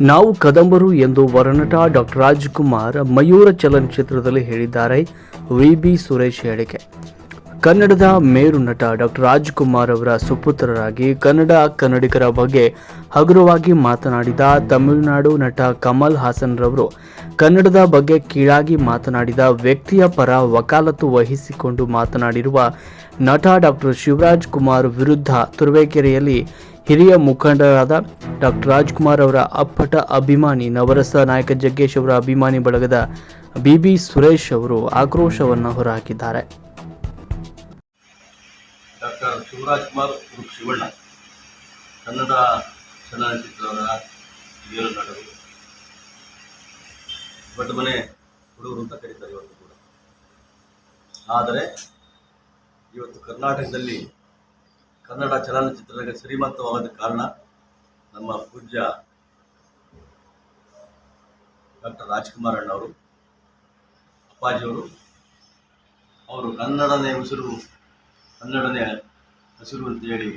ನಾವು ಕದಂಬರು ಎಂದು ವರನಟ ಡಾಕ್ಟರ್ ರಾಜ್ಕುಮಾರ್ ಮಯೂರ ಚಲನಚಿತ್ರದಲ್ಲಿ ಹೇಳಿದ್ದಾರೆ. ವಿ. ಬಿ. ಸುರೇಶ್ ಹೇಳಿಕೆ. ಕನ್ನಡದ ಮೇರು ನಟ ಡಾಕ್ಟರ್ ರಾಜ್ಕುಮಾರ್ ಅವರ ಸುಪುತ್ರರಾಗಿ ಕನ್ನಡ ಕನ್ನಡಿಗರ ಬಗ್ಗೆ ಹಗುರವಾಗಿ ಮಾತನಾಡಿದ ತಮಿಳುನಾಡು ನಟ ಕಮಲ್ ಹಾಸನ್ ರವರು, ಕನ್ನಡದ ಬಗ್ಗೆ ಕೀಳಾಗಿ ಮಾತನಾಡಿದ ವ್ಯಕ್ತಿಯ ಪರ ವಕಾಲತ್ತು ವಹಿಸಿಕೊಂಡು ಮಾತನಾಡಿರುವ ನಟ ಡಾಕ್ಟರ್ ಶಿವರಾಜ್ ಕುಮಾರ್ ವಿರುದ್ಧ ತುರುವೇಕೆರೆಯಲ್ಲಿ ಹಿರಿಯ ಮುಖಂಡರಾದ ಡಾಕ್ಟರ್ ರಾಜ್ಕುಮಾರ್ ಅವರ ಅಪ್ಪಟ ಅಭಿಮಾನಿ ನವರಸ ನಾಯಕ ಜಗ್ಗೇಶ್ ಅವರ ಅಭಿಮಾನಿ ಬಳಗದ ಬಿಬಿ ಸುರೇಶ್ ಅವರು ಆಕ್ರೋಶವನ್ನು ಹೊರಹಾಕಿದ್ದಾರೆ. ಡಾಕ್ಟರ್ ಶಿವರಾಜ್ಕುಮಾರ್ ಶಿವಣ್ಣ. ಕನ್ನಡ ಚಲನಚಿತ್ರದ ಹಿರಿಯರು ನಟರು ಬಟ್ ಮನೆ ಹುಡುಗರು ಅಂತ ಕರೀತಾರೆ ಇವತ್ತು ಕೂಡ. ಆದರೆ, ಇವತ್ತು ಕರ್ನಾಟಕದಲ್ಲಿ ಕನ್ನಡ ಚಲನಚಿತ್ರಕ್ಕೆ ಶ್ರೀಮಂತವಾದ ಕಾರಣ ನಮ್ಮ ಪೂಜ್ಯ ಡಾಕ್ಟರ್ ರಾಜ್ಕುಮಾರ್ ಅಣ್ಣವರು, ಅಪ್ಪಾಜಿಯವರು, ಅವರು ಕನ್ನಡನೇ ಉಸಿರು, ಕನ್ನಡನೇ ಹಸಿರು ಅಂತೇಳಿ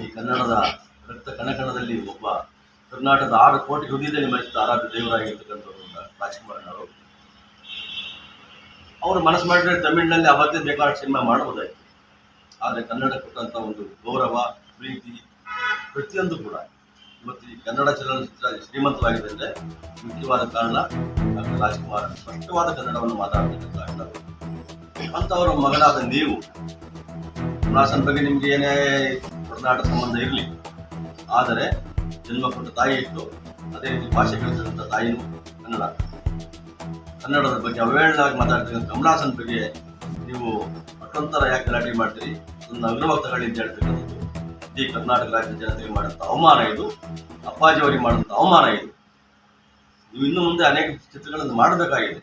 ಈ ಕನ್ನಡದ ರಕ್ತ ಕಣಕಣದಲ್ಲಿ ಒಬ್ಬ ಕರ್ನಾಟಕದ ಆರು ಕೋಟಿ ಹೃದಯದಲ್ಲಿ ಮರೆತ ಆರಾಧ್ಯ ದೇವರಾಗಿರ್ತಕ್ಕಂಥವ್ರು ಅಣ್ಣವರು. ಅವರು ಮನಸ್ಸು ಮಾಡಿದ್ರೆ ತಮಿಳಿನಲ್ಲಿ ಅವತ್ತೇ ಬೇಕಾದ ಸಿನಿಮಾ ಮಾಡಬಹುದಾಯಿತು ಆದರೆ ಕನ್ನಡ ಕೊಟ್ಟಂತ ಒಂದು ಗೌರವ, ಪ್ರೀತಿ ಪ್ರತಿಯೊಂದು ಕೂಡ ಇವತ್ತು ಈ ಕನ್ನಡ ಚಲನಚಿತ್ರ ಶ್ರೀಮಂತವಾಗಿದೆ ಅಂದರೆ ಮುಖ್ಯವಾದ ಕಾರಣ ಡಾಕ್ಟರ್ ರಾಜ್ಕುಮಾರ್ ಸ್ಪಷ್ಟವಾದ ಕನ್ನಡವನ್ನು ಮಾತಾಡ್ತಕ್ಕಂಥ ಕಾರಣ. ಅಂಥವರ ಮಗಳಾದ ನೀವು ಕಮಲಾಸನ್ ಬಗ್ಗೆ ನಿಮ್ಗೆ ಏನೇ ಒಡನಾಟ ಸಂಬಂಧ ಇರಲಿ, ಆದರೆ ಜನ್ಮ ಕೊಟ್ಟ ತಾಯಿ ಇತ್ತು ಅದೇ ರೀತಿ ಭಾಷೆ ಕಲಿಸಿದಂಥ ತಾಯಿನೂ ಕನ್ನಡ. ಕನ್ನಡದ ಬಗ್ಗೆ ಅವೇಳನಾಗಿ ಮಾತಾಡ್ತಕ್ಕಂಥ ಕಮಲಾಸನ್ ಬಗ್ಗೆ ನೀವು ಮತ್ತೊಂಥರ ಯಾಕೆ ಗಲಾಟೆ ಮಾಡ್ತೀರಿ? ನನ್ನ ಅಗ್ರವಾಗಿ ಅಂತ ಹೇಳ್ತಕ್ಕಂಥದ್ದು ಇಡೀ ಕರ್ನಾಟಕ ರಾಜ್ಯ ಜನತೆಗೆ ಮಾಡಿದಂಥ ಅವಮಾನ ಇದು. ಅಪ್ಪಾಜಿ ಅವರಿಗೆ ಮಾಡಿದಂಥ ಅವಮಾನ ಇದು. ನೀವು ಇನ್ನು ಮುಂದೆ ಅನೇಕ ಚಿತ್ರಗಳನ್ನು ಮಾಡಬೇಕಾಗಿದೆ.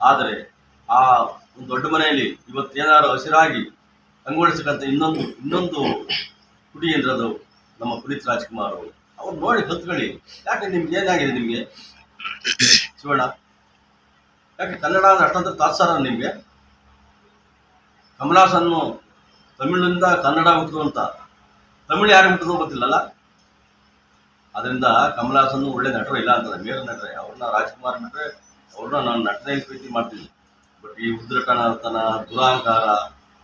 ಆದರೆ ಆ ಒಂದು ದೊಡ್ಡ ಮನೆಯಲ್ಲಿ ಇವತ್ತೇನಾದ್ರು ಹಸಿರಾಗಿ ಕಂಗೊಳಿಸಕ್ಕಂತ ಇನ್ನೊಂದು ಇನ್ನೊಂದು ಕುಡಿ ಎಂದ್ರದು ನಮ್ಮ ಪುನೀತ್ ರಾಜ್ಕುಮಾರ್ ಅವರು. ಅವ್ರು ನೋಡಿ ಕಲ್ತ್ಕೊಳ್ಳಿ ಯಾಕೆ ನಿಮ್ಗೆ ಏನಾಗಿದೆ ನಿಮಗೆ? ಶಿವಣ್ಣ, ಯಾಕೆ ಕನ್ನಡ ಅಂದ್ರೆ ಅಷ್ಟೊಂದು ತಾತ್ಸಾರ ನಿಮಗೆ? ಕಮಲಾಸನ್ನು ತಮಿಳಿನಿಂದ ಕನ್ನಡ ಹುಟ್ಟಿದ್ರು ಅಂತ. ತಮಿಳು ಯಾರು ಹುಟ್ಟಿದ್ರು ಗೊತ್ತಿಲ್ಲಲ್ಲ? ಅದರಿಂದ ಕಮಲಾಸನ್ನು ಒಳ್ಳೆ ನಟರು ಇಲ್ಲ ಅಂತ ಮೇರು ನಟರೆ. ಅವ್ರನ್ನ ರಾಜ್ಕುಮಾರ್ ನಟರೆ. ಅವ್ರನ್ನ ನಾನು ನಟನೆ ಪ್ರೀತಿ ಮಾಡ್ತೀನಿ. ಬಟ್ ಈ ಉದ್ರಟನತನ ದುರಾಂಕಾರ,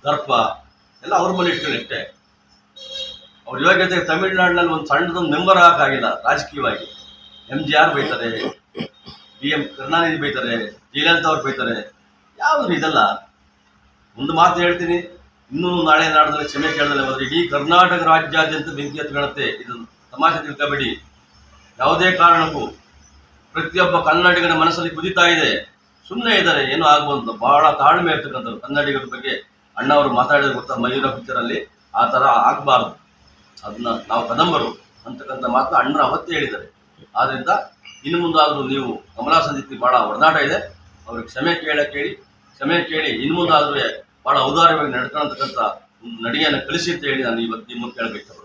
ದರ್ಪ ಎಲ್ಲ ಅವ್ರ ಮೇಲೆ ಇಟ್ಕೊಳ್ಳಿ ಅಷ್ಟೇ. ಅವ್ರ ಯೋಗ್ಯತೆ ತಮಿಳುನಾಡಿನಲ್ಲಿ ಒಂದು ಸಣ್ಣದೊಂದು ಮೆಂಬರ್ ಹಾಕಾಗಿಲ್ಲ ರಾಜಕೀಯವಾಗಿ. ಎಂ ಜಿ ಆರ್ ಬೈತಾರೆ ಡಿ ಎಂ ಕರುಣಾನಿಧಿ ಬೈತಾರೆ, ಜಯಲಲಿತಾ ಅವ್ರು ಬೈತಾರೆ. ಯಾವುದು ಇದೆಲ್ಲ. ಒಂದು ಮಾತು ಹೇಳ್ತೀನಿ. ಇನ್ನೂ ನಾಳೆ ನಾಡದಲ್ಲಿ ಕ್ಷಮೆ ಕೇಳದಲ್ಲ ಹೋದ್ರೆ ಇಡೀ ಕರ್ನಾಟಕ ರಾಜ್ಯಾದ್ಯಂತ ಬೆಂಕಿ ಹತ್ಕೊಳ್ಳುತ್ತೆ ಇದು ತಮಾಷೆ ತಿಳ್ಕೊಬೇಡಿ. ಯಾವುದೇ ಕಾರಣಕ್ಕೂ ಪ್ರತಿಯೊಬ್ಬ ಕನ್ನಡಿಗನ ಮನಸ್ಸಲ್ಲಿ ಕುದಿತಾ ಇದೆ. ಸುಮ್ಮನೆ ಇದ್ದಾರೆ, ಏನೂ ಆಗುವಂತ ಬಹಳ ತಾಳ್ಮೆ ಇರ್ತಕ್ಕಂಥದ್ದು ಕನ್ನಡಿಗರ ಬಗ್ಗೆ. ಅಣ್ಣ ಅವರು ಮಾತಾಡಿದ್ರೆ ಗೊತ್ತಾ, ಮಯೂರ ಪಿಕ್ಚರಲ್ಲಿ ಆ ಥರ ಆಗಬಾರ್ದು. ಅದನ್ನ ನಾವು ಕದಂಬರು ಅಂತಕ್ಕಂಥ ಮಾತು ಅಣ್ಣ ಅವತ್ತೇ ಹೇಳಿದ್ದಾರೆ. ಆದ್ದರಿಂದ ಇನ್ನು ಮುಂದಾದರೂ ನೀವು ಕಮಲಾ ಸಂದಿತಿ ಭಾಳ ಒಡನಾಟ ಇದೆ. ಅವ್ರಿಗೆ ಕ್ಷಮೆ ಕೇಳ ಕೇಳಿ ಕ್ಷಮೆ ಕೇಳಿ ಇನ್ನು ಭಾಳ ಔದಾರ್ಯವಾಗಿ ನಡ್ಕೊಳ್ತಕ್ಕಂಥ ಒಂದು ನಡಿಗೆಯನ್ನು ಕಲಿಸಿ ಅಂತ ಹೇಳಿ ನಾನು ಇವತ್ತು ನಿಮ್ಮ ಕೇಳಬೇಕು